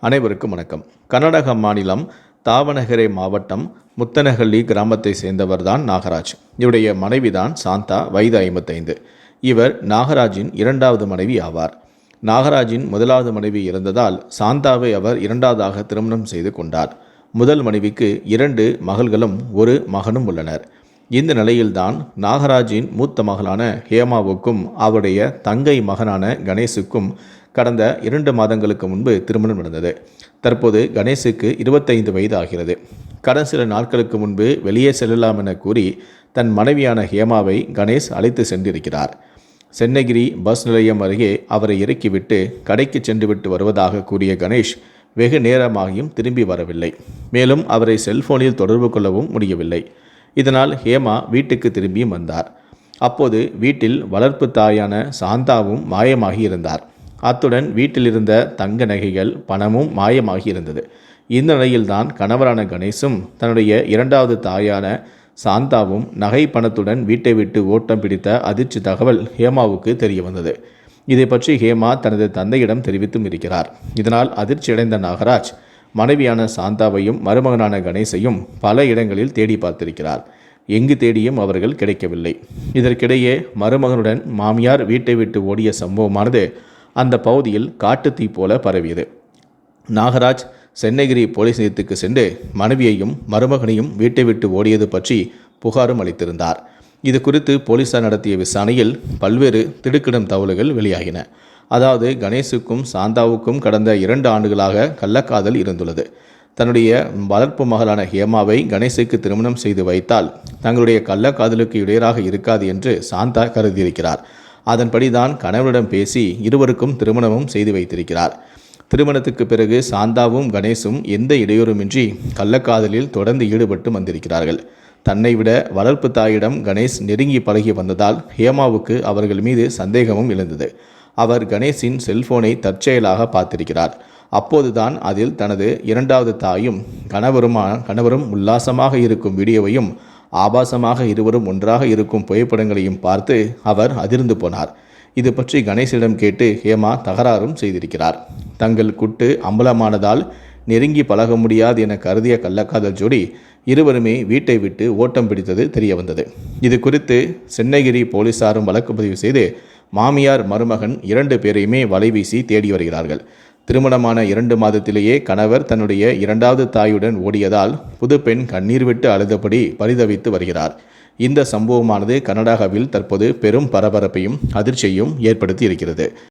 அனைவருக்கும் வணக்கம். கர்நாடக மாநிலம் தாவணகரே மாவட்டம் முத்தனஹள்ளி கிராமத்தை சேர்ந்தவர்தான் நாகராஜ். இவருடைய மனைவிதான் சாந்தா வயது ஐம்பத்தைந்து. இவர் நாகராஜின் இரண்டாவது மனைவி ஆவார். நாகராஜின் முதலாவது மனைவி இறந்ததால் சாந்தாவை அவர் இரண்டாவதாக திருமணம் செய்து கொண்டார். முதல் மனைவிக்கு இரண்டு மகள்களும் ஒரு மகனும் உள்ளனர். இந்த நிலையில்தான் நாகராஜின் மூத்த மகளான ஹேமாவுக்கும் அவருடைய தங்கை மகனான கணேஷுக்கும் கடந்த இரண்டு மாதங்களுக்கு முன்பு திருமணம் நடந்தது. தற்போது கணேஷுக்கு இருபத்தைந்து வயது ஆகிறது கடந்த சில நாட்களுக்கு முன்பு வெளியே செல்லலாம் என கூறி தன் மனைவியான ஹேமாவை கணேஷ் அழைத்து சென்றிருக்கிறார். சென்னகிரி பஸ் நிலையம் அருகே அவரை இறக்கிவிட்டு கடைக்கு சென்றுவிட்டு வருவதாக கூறிய கணேஷ் வெகு நேரமாகியும் திரும்பி வரவில்லை. மேலும் அவரை செல்போனில் தொடர்பு கொள்ளவும் முடியவில்லை. இதனால் ஹேமா வீட்டுக்கு திரும்பியும் வந்தார். அப்போது வீட்டில் வளர்ப்பு தாயான சாந்தாவும் மாயமாகி இருந்தார். அத்துடன் வீட்டில் இருந்த தங்க நகைகள் பணமும் மாயமாகி இருந்தது. இந்த நிலையில்தான் கணவரான கணேசும் தன்னுடைய இரண்டாவது தாயான சாந்தாவும் நகை பணத்துடன் வீட்டை விட்டு ஓட்டம் பிடித்த அதிர்ச்சி தகவல் ஹேமாவுக்கு தெரிய வந்தது. இதை பற்றி ஹேமா தனது தந்தையிடம் தெரிவித்தும் இருக்கிறார். இதனால் அதிர்ச்சியடைந்த நாகராஜ் மனைவியான சாந்தாவையும் மருமகனான கணேசையும் பல இடங்களில் தேடி பார்த்திருக்கிறார். எங்கு தேடியும் அவர்கள் கிடைக்கவில்லை. இதற்கிடையே மருமகனுடன் மாமியார் வீட்டை விட்டு ஓடிய சம்பவமானது அந்த பகுதியில் காட்டுத்தீ போல பரவியது. நாகராஜ் சென்னகிரி போலீஸ் நிலையத்துக்கு சென்று மனைவியையும் மருமகனையும் வீட்டை விட்டு ஓடியது பற்றி புகாரும் அளித்திருந்தார். இது குறித்து போலீசார் நடத்திய விசாரணையில் பல்வேறு திடுக்கிடும் தகவல்கள் வெளியாகின. அதாவது கணேஷுக்கும் சாந்தாவுக்கும் கடந்த இரண்டு ஆண்டுகளாக கள்ளக்காதல் இருந்துள்ளது. தன்னுடைய வளர்ப்பு மகளான ஹேமாவை கணேஷுக்கு திருமணம் செய்து வைத்தால் தங்களுடைய கள்ளக்காதலுக்கு இடையராக இருக்காது என்று சாந்தா கருதியிருக்கிறார். அதன்படிதான் கணவனிடம் பேசி இருவருக்கும் திருமணமும் செய்து வைத்திருக்கிறார். திருமணத்துக்கு பிறகு சாந்தாவும் கணேசும் எந்த இடையூறுமின்றி கள்ளக்காதலில் தொடர்ந்து ஈடுபட்டு வந்திருக்கிறார்கள். தன்னை விட வளர்ப்பு தாயிடம் கணேஷ் நெருங்கி பழகி வந்ததால் ஹேமாவுக்கு அவர்கள் மீது சந்தேகமும் எழுந்தது. அவர் கணேஷின் செல்போனை தற்செயலாக பார்த்திருக்கிறார். அப்போதுதான் அதில் தனது இரண்டாவது தாயும் கணவருமான கணவரும் உல்லாசமாக இருக்கும் வீடியோவையும் ஆபாசமாக இருவரும் ஒன்றாக இருக்கும் புகைப்படங்களையும் பார்த்து அவர் அதிர்ந்து போனார். இது பற்றி கணேசிடம் கேட்டு ஹேமா தகராறும் செய்திருக்கிறார். தங்கள் குட்டு அம்பலமானதால் நெருங்கி பழக முடியாது என கருதிய கள்ளக்காதல் ஜோடி இருவருமே வீட்டை விட்டு ஓட்டம் பிடித்தது தெரிய வந்தது இது குறித்து சென்னகிரி போலீசாரும் வழக்கு பதிவு செய்து மாமியார் மருமகன் இரண்டு பேரையுமே வலைவீசி தேடி வருகிறார்கள். திருமணமான இரண்டு மாதத்திலேயே கணவர் தன்னுடைய இரண்டாவது தாயுடன் ஓடியதால் புது பெண் கண்ணீர் விட்டு அழுதபடி பரிதவித்து வருகிறார். இந்த சம்பவமானது கனடாவில் தற்போது பெரும் பரபரப்பையும் அதிர்ச்சியையும் ஏற்படுத்தி இருக்கிறது.